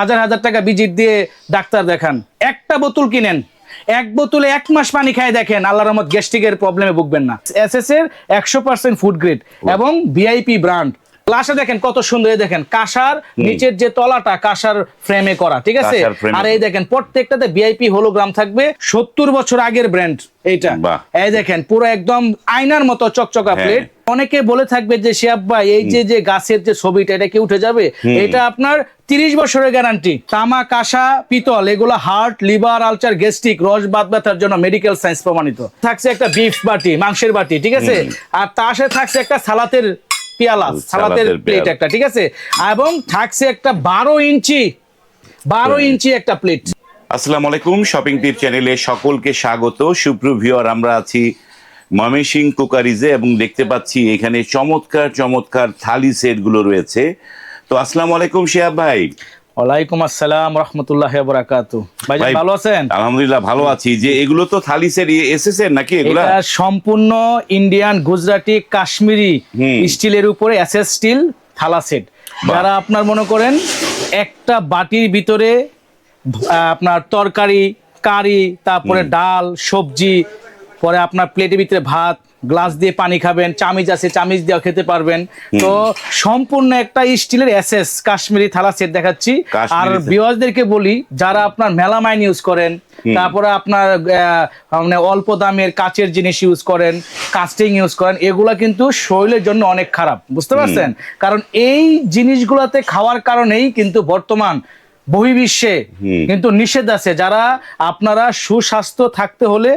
হাজার হাজার টাকা ভিজিট দিয়ে ডাক্তার দেখান। একটা বোতল কিনেন। এক বোতলে এক মাস পানি খায় দেখেন আল্লাহ রহমত গ্যাস্ট্রিকের প্রবলেমে ভুগবেন না। এস এস এর একশো পার্সেন্ট ফুড গ্রেড এবং ভিআইপি ব্র্যান্ড গ্লাসে দেখেন কত সুন্দর দেখেন কাঁসার নিচের যে তলাটা কাঁসার ফ্রেমে করা ঠিক আছে। আর এই দেখেন প্রত্যেকটাতে ভিআইপি হোলোগ্রাম থাকবে সত্তর বছর আগের ব্র্যান্ড এইটা। এই দেখেন পুরো একদম আয়নার মতো চকচকা হ্যাঁ। প্লেট অনেকে বলে থাকবে যে শিয়াব ভাই এই যে যে গাছের যে ছবিটা এটা কি উঠে যাবে? এটা আপনার তিরিশ বছরের গ্যারান্টি তামা কাঁসা পিতল এগুলো হার্ট লিভার আলচার গ্যাস্ট্রিক রস বাদ ব্যথার জন্য মেডিকেল সায়েন্স প্রমাণিত। থাকছে একটা বিফ বাটি মাংসের বাটি ঠিক আছে? আর তার সাথে থাকছে একটা সালাতের পেয়ালা সালাতের প্লেট একটা ঠিক আছে? এবং থাকছে একটা বারো ইঞ্চি বারো ইঞ্চি একটা প্লেট আসসালামু আলাইকুম শপিং টিপ চ্যানেলে সকলকে স্বাগত। সুপ্রভিওর আমরা আছি ময়মনসিং কুকারিজে এবং দেখতে পাচ্ছি এখানে চমৎকার চমৎকার থালি সেটগুলো রয়েছে। তো আসসালামু আলাইকুম শিয়াব ভাই। ওয়ালাইকুম আসসালাম রহমতুল্লাহ বরাকাতু ভাই ভালো আছেন? আলহামদুলিল্লাহ ভালো আছি। যে এগুলো তো থালি সেট এসেছে নাকি এগুলা? এটা সম্পূর্ণ ইন্ডিয়ান গুজরাটি কাশ্মীরি স্টিলের উপরে এসএস স্টিল থালা সেট। যারা আপনার মনে করেন একটা বাটির ভিতরে আপনার তরকারি কারি তারপরে ডাল সবজি পরে আপনার প্লেটের ভিতরে ভাত গ্লাস দিয়ে পানি খাবেন চামিচ আছে চামিচ দিয়ে খেতে পারবেন। তো সম্পূর্ণ একটা স্টিলের এসএস কাশ্মীরি থালা সেট দেখাচ্ছি। আর। ভিউয়ার্সদেরকে বলি যারা আপনার মেলামাইন ইউজ করেন তারপরে আপনার মানে অল্প দামের কাচের জিনিস ইউজ করেন কাস্টিং ইউজ করেন এগুলা কিন্তু শরীরের জন্য অনেক খারাপ বুঝতে পারছেন? কারণ এই জিনিসগুলোতে খাওয়ার কারণেই কিন্তু বর্তমান বহির্বিশ্বে কিন্তু নিষেধ আছে। যারা আপনারা সুস্বাস্থ্য থাকতে হলে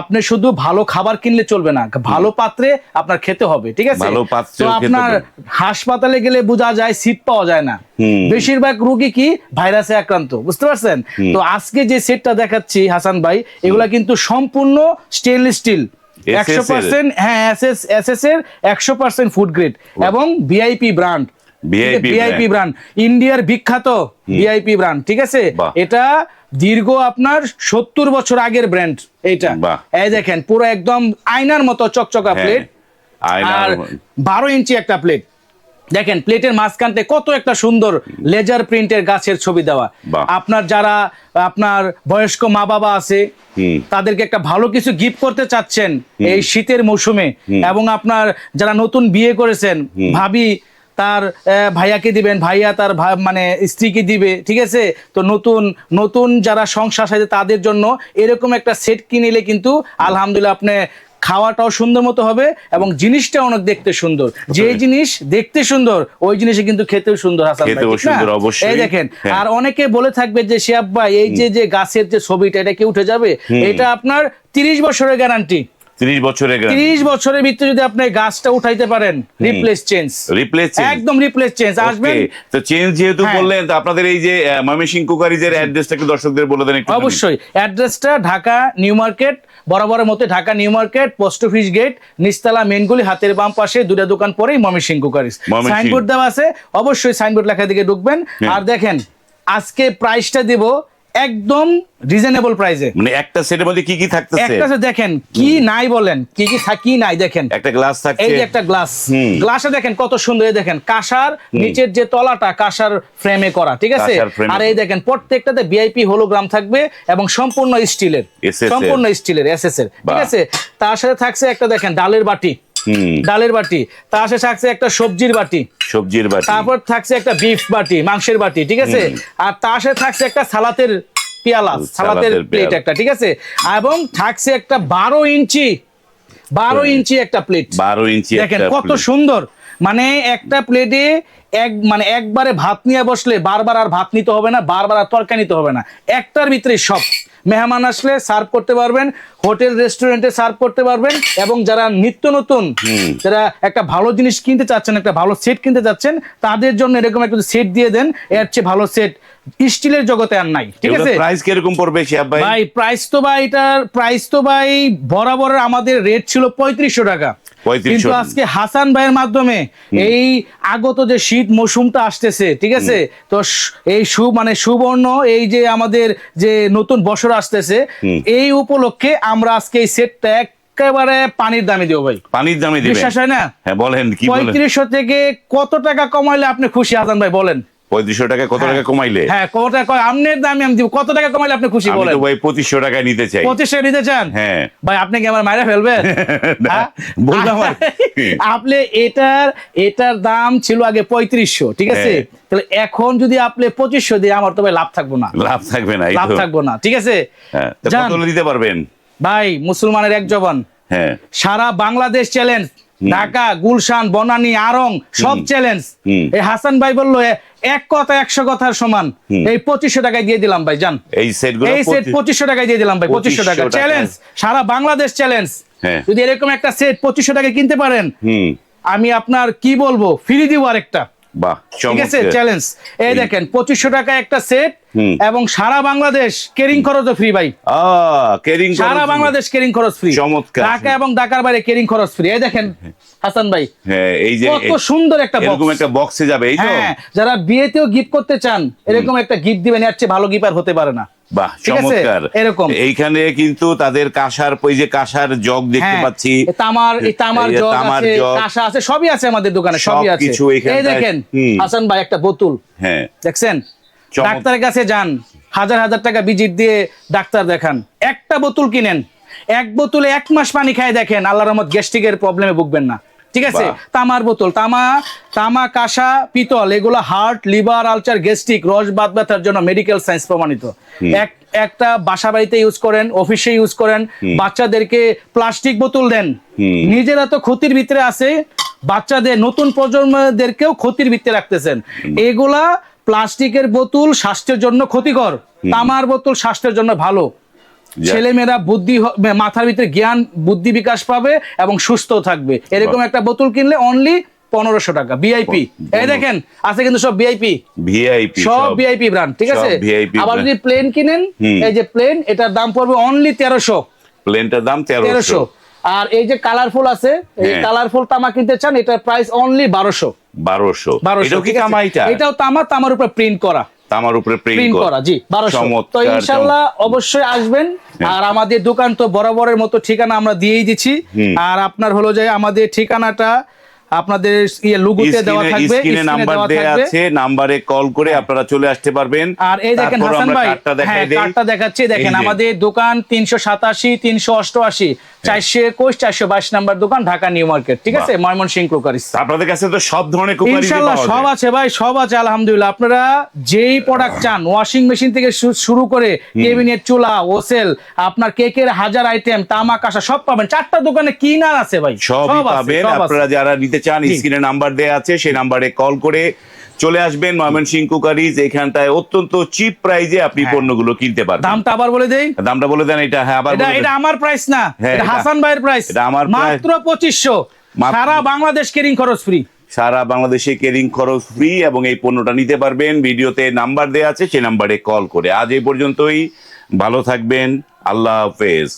আপনি শুধু ভালো খাবার কিনলে চলবে না ভালো পাত্রে আপনার খেতে হবে ঠিক আছে? তো আপনার হাসপাতালে গেলে বোঝা যায় সিট পাওয়া যায় না। বেশিরভাগ রোগী কি ভাইরাসে আক্রান্ত বুঝতে পারছেন? তো আজকে যে সেটটা দেখাচ্ছি হাসান ভাই এগুলা কিন্তু সম্পূর্ণ স্টেনলেস স্টিল একশো পার্সেন্ট হ্যাঁ এসএস এসএস এর একশো পার্সেন্ট ফুড গ্রেড এবং ভিআইপি ব্র্যান্ড ভিআইপি ব্র্যান্ড ইন্ডিয়ার বিখ্যাত ভিআইপি ব্র্যান্ড ঠিক আছে? এটা দীর্ঘ আপনার সত্তর বছর আগের ব্র্যান্ড এইটা। এই দেখেন পুরো একদম আয়নার মতো চকচকা হ্যাঁ, প্লেট আর বারো ইঞ্চি একটা প্লেট দেখেন প্লেটের মাঝখানতে কত একটা সুন্দর লেজার প্রিন্টের গাছের ছবি দেওয়া। আপনার যারা আপনার বয়স্ক মা বাবা আছে তাদেরকে একটা ভালো কিছু গিফট করতে চাচ্ছেন এই শীতের মৌসুমে। এবং আপনার যারা নতুন বিয়ে করেছেন ভাবি তার ভাইয়াকে দিবেন ভাইয়া তার মানে স্ত্রীকে দিবে ঠিক আছে? তো নতুন নতুন যারা সংসার সাজে তাদের জন্য এরকম একটা সেট কিনিলে কিন্তু আলহামদুলিল্লাহ আপনি খাওয়াটাও সুন্দর মতো হবে এবং জিনিসটা অনেক দেখতে সুন্দর। যে জিনিস দেখতে সুন্দর ওই জিনিসে কিন্তু খেতেও সুন্দর হাসান। এই দেখেন হ্যাঁ। আর অনেকে বলে থাকবে যে শিয়াব ভাই এই যে যে গাছের যে ছবিটা এটা কি উঠে যাবে? এটা আপনার তিরিশ বছরের গ্যারান্টি ত্রিশ বছরের তিরিশ বছরের ভিতরে যদি আপনি গাছটা উঠাইতে পারেন রিপ্লেস চেঞ্জ রিপ্লেস একদম রিপ্লেস চেঞ্জ আসবেন? তো চেঞ্জ যেহেতু হ্যাঁ। বললেন তো আপনাদের এই যে ময়মনসিং কুকারিজের অ্যাড্রেসটা একটু দর্শকদের বলে দেন একটু অবশ্যই। অ্যাড্রেসটা ঢাকা নিউ মার্কেট বরাবরের মধ্যে Dhaka new market post office gate নিস্তালা মেনগুলি হাতের বাম পাশে দুটা দোকান পরেই ময়মনসিং ময়মনসিংহ। সাইনবোর্ড দেওয়া আছে। অবশ্যই সাইনবোর্ড লেখা দিকে ঢুকবেন। আর দেখেন আজকে প্রাইসটা দিব একদম রিজনেবল প্রাইসে মানে একটা সেটের মধ্যে কি কি থাকতেছে? একটা দেখেন কি নাই বলেন কি কি থা- কি নাই দেখেন। একটা গ্লাস এই যে একটা গ্লাস গ্লাসে দেখেন কত সুন্দর এই দেখেন কাঁসার নিচের যে তলাটা কাঁসার ফ্রেমে করা ঠিক আছে। আর এই দেখেন প্রত্যেকটাতে ভিআইপি হোলোগ্রাম থাকবে এবং সম্পূর্ণ স্টিলের সম্পূর্ণ স্টিলের এসএস এর ঠিক আছে? তার সাথে থাকছে একটা দেখেন ডালের বাটি। ডালের বাটি তার সাথে থাকছে একটা সবজির বাটি। সবজির বাটি। তারপর থাকছে একটা বিফ বাটি মাংসের বাটি ঠিক আছে? আর তার সাথে থাকছে একটা সালাতের পেয়ালা সালাতের প্লেট একটা ঠিক আছে? এবং থাকছে একটা বারো ইঞ্চি বারো ইঞ্চি একটা প্লেট বারো ইঞ্চি দেখেন কত সুন্দর। মানে একটা প্লেটে এক মানে একবারে ভাত নিয়ে বসলে বারবার আর ভাত নিতে হবে না বারবার আর তরকারি নিতে হবে না। একটার ভিতরে সব। মেহমান আসলে সার্ভ করতে পারবেন হোটেল রেস্টুরেন্টে সার্ভ করতে পারবেন এবং যারা নিত্য নতুন যারা একটা ভালো জিনিস কিনতে চাচ্ছেন একটা ভালো সেট কিনতে চাচ্ছেন তাদের জন্য এরকম একটা সেট দিয়ে দেন এর চেয়ে ভালো সেট স্টিলের জগতে আর নাই ঠিক আছে? প্রাইস কীরকম পড়বে শিয়াব ভাই? ভাই প্রাইস তো ভাই এটার প্রাইস তো ভাই বরাবর আমাদের রেট ছিল পঁয়ত্রিশশো টাকা। কিন্তু আজকে হাসান ভাইয়ের মাধ্যমে এই আগত যে শীত মৌসুমটা আসতেছে ঠিক আছে? তো এই সু মানে সুবর্ণ এই যে আমাদের যে নতুন বছর আসতেছে এই উপলক্ষে আমরা আজকে এই সেটটা একেবারে পানির দামে দেবো ভাই। পানির দামে দিবেন? বিশ্বাস হয় না? হ্যাঁ বলেন কি বলেন? পঁয়ত্রিশশো থেকে কত টাকা কমাইলে আপনি খুশি হাসান ভাই বলেন। পঁয়ত্রিশশো টাকা কত টাকা কমাইলে? হ্যাঁ কত টাকা আমনের দামে আমি দিব। কত টাকা কমাইলে আপনি খুশি বলেন? ভাই পঁচিশশো নিতে চাই। পঁচিশশো নিতে চান? হ্যাঁ। ভাই আপনি কি আমার মায়েরা ফেলবেন? হ্যাঁ? বললাম আপনি এটার এটার দাম ছিল আগে পঁয়ত্রিশশো ঠিক আছে? হ্যাঁ। তাহলে এখন যদি আপনি পঁচিশশো দিয়ে আমার তো ভাই লাভ থাকব না। লাভ থাকবে না লাভ থাকব না ঠিক আছে? হ্যাঁ দিতে পারবেন? ভাই মুসলমানের এক জবান। হ্যাঁ। সারা বাংলাদেশ চ্যালেঞ্জ ঢাকা গুলশান বনানী আরং সব চ্যালেঞ্জ। এই হাসান ভাই বলল এক কথা একশো কথার সমান। এই পঁচিশশো টাকায় দিয়ে দিলাম ভাই জান। এই সেট এই সেট পঁচিশশো টাকায় দিয়ে দিলাম ভাই পঁচিশশো টাকা। 2500 টাকায়। চ্যালেঞ্জ সারা বাংলাদেশ চ্যালেঞ্জ। যদি এরকম একটা সেট পঁচিশশো টাকায় কিনতে পারেন আমি আপনার কি বলব ফ্রি দিব আরেকটা। বাহ ঠিক আছে চ্যালেঞ্জ এই দেখেন পঁচিশশো টাকা একটা সেট এবং সারা বাংলাদেশ কেরিং খরচও ফ্রি ভাই। কেরিং সারা বাংলাদেশ কেরিং খরচ ফ্রি চমৎকার। ঢাকা এবং ঢাকার বাইরে কেরিং খরচ ফ্রি এই দেখেন হাসান ভাই হ্যাঁ এই যে কত সুন্দর একটা এরকম বক্স একটা বক্সে যাবে এই তো? হ্যাঁ যারা বিয়েতেও গিফট করতে চান এরকম একটা গিফট দিবেন এর চেয়ে ভালো গিফট আর হতে পারে না। বাহ চমৎকার। এরকম। এইখানে কিন্তু তাদের কাঁসার ওই যে কাঁসার জগ দেখতে হ্যাঁ, পাচ্ছি। তামার তামার জগ আছে কাঁসা আছে সবই আছে আমাদের দোকানে সবই আছে। এই দেখেন। হাসান ভাই একটা বোতল। হ্যাঁ। দেখছেন? ডাক্তারের কাছে যান হাজার হাজার টাকা ভিজিট দিয়ে ডাক্তার দেখান। একটা বোতল কিনেন এক বোতলে এক মাস পানি খায় দেখেন আল্লাহ রহমত গ্যাস্ট্রিকের প্রবলেমে ভুগবেন না। ঠিক আছে? তামার বোতল তামা তামা কাঁসা পিতল এগুলো হার্ট লিভার আলচার গ্যাস্ট্রিক রস বাদ ব্যথার জন্য মেডিকেল সায়েন্স প্রমাণিত। এক একটা বাসা বাড়িতে ইউজ করেন অফিসে ইউজ করেন বাচ্চাদেরকে প্লাস্টিক বোতল দেন। নিজেরা তো ক্ষতির ভিতরে আছে বাচ্চাদের নতুন প্রজন্মদেরকেও ক্ষতির ভিতরে রাখতেছেন। এগুলা প্লাস্টিকের বোতল স্বাস্থ্যের জন্য ক্ষতিকর। তামার বোতল স্বাস্থ্যের জন্য ভালো। ছেলেমেয়েরা বুদ্ধি মাথার ভিতরে জ্ঞান বুদ্ধি বিকাশ পাবে এবং সুস্থ থাকবে। এরকম একটা বোতল কিনলে অনলি পনেরোশো টাকা বিআইপি এই দেখেন আছে কিন্তু সব বিআইপি ভিআইপি সব বিআইপি ব্র্যান্ড ঠিক আছে? আবার যদি প্লেন কিনেন এই যে প্লেন এটার দাম পড়বে অনলি তেরোশো। প্লেনটার দাম তেরোশো। আর এই যে কালারফুল আছে এই হ্যাঁ। কালারফুল তামা কিনতে চান এটার প্রাইস অনলি বারোশো। বারোশো। বারোশো এটাও তামা তামার উপর প্রিন্ট করা। তামার উপরে প্রিন্ট করা। জি বারোশো। তো ইনশাল্লাহ অবশ্যই আসবেন। আর আমাদের দোকান তো বরাবরের মতো ঠিকানা আমরা দিয়েই দিচ্ছি। আর আপনার হলো যে আমাদের ঠিকানাটা আপনাদের ইয়ে লুগুতে দেওয়া থাকবে স্ক্রিনে নাম্বার দেওয়া আছে নাম্বারে কল করে আপনারা চলে আসতে পারবেন। আর এই দেখেন হাসান ভাই কার্ডটা হ্যাঁ কার্ডটা দেখাচ্ছি। দেখেন আমাদের দোকান তিনশো সাতাশি তিনশো অষ্টআশি চারশো একুশ চারশো বাইশ নাম্বার দোকান ঢাকা নিউ মার্কেট ঠিক আছে? ময়মনসিং ক্রোকারিস। আপনাদের কাছে তো সব ধরনের কুকারি ইনশাল্লাহ সব আছে ভাই সব আছে আলহামদুলিল্লাহ। আপনারা যেই প্রোডাক্ট চান ওয়াশিং মেশিন থেকে শুরু করে কেবিনেট চুলা ওসেল আপনার কেকের হাজার আইটেম তামা কাঁসা সব পাবেন। চারটা দোকানে কি না আছে ভাই। সব পাবেন। আপনারা যারা নিতে চান স্ক্রিনে নাম্বার দেয়া আছে সেই নাম্বারে কল করে চলে আসবেন ময়মনসিং কুকারিজ। এখানটায় অত্যন্ত চিপ প্রাইজে আপনি পণ্যগুলো কিনতে পারবেন। দামটা আবার বলে দেই। দামটা বলে দেন এটা হ্যাঁ আবার এটা আমার প্রাইস না হ্যাঁ, এটা হাসান ভাইয়ের প্রাইস এটা আমার। মাত্র পঁচিশশো। মাত্র- সারা বাংলাদেশ কেরিং খরচ ফ্রি সারা বাংলাদেশে কেরিং খরচ ফ্রি এবং এই পণ্যটা নিতে পারবেন। ভিডিওতে নাম্বার দেয়া আছে সেই নাম্বারে কল করে। আজ এই পর্যন্তই। ভালো থাকবেন। আল্লাহ হাফেজ।